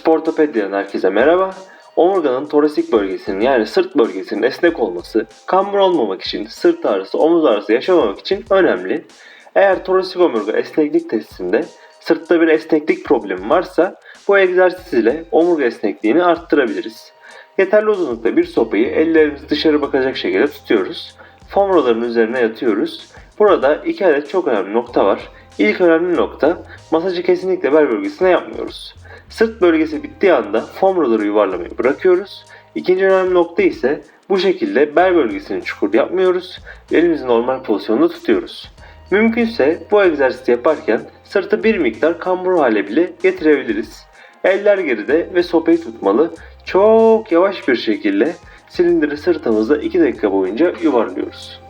Sportopedia'dan herkese merhaba. Omurganın torasik bölgesinin yani sırt bölgesinin esnek olması, kambur olmamak için, sırt ağrısı, omuz ağrısı yaşamamak için önemli. Eğer torasik omurga esneklik testinde sırtta bir esneklik problemi varsa bu egzersiz ile omurga esnekliğini arttırabiliriz. Yeterli uzunlukta bir sopayı ellerimiz dışarı bakacak şekilde tutuyoruz. Fomroların üzerine yatıyoruz. Burada iki adet çok önemli nokta var. İlk önemli nokta masajı kesinlikle bel bölgesine yapmıyoruz. Sırt bölgesi bittiği anda fomroları yuvarlamayı bırakıyoruz. İkinci önemli nokta ise bu şekilde bel bölgesini çukur yapmıyoruz. Elimizi normal pozisyonda tutuyoruz. Mümkünse bu egzersizi yaparken sırtı bir miktar kambur hale bile getirebiliriz. Eller geride ve sopayı tutmalı. Çok yavaş bir şekilde silindiri sırtımızda 2 dakika boyunca yuvarlıyoruz.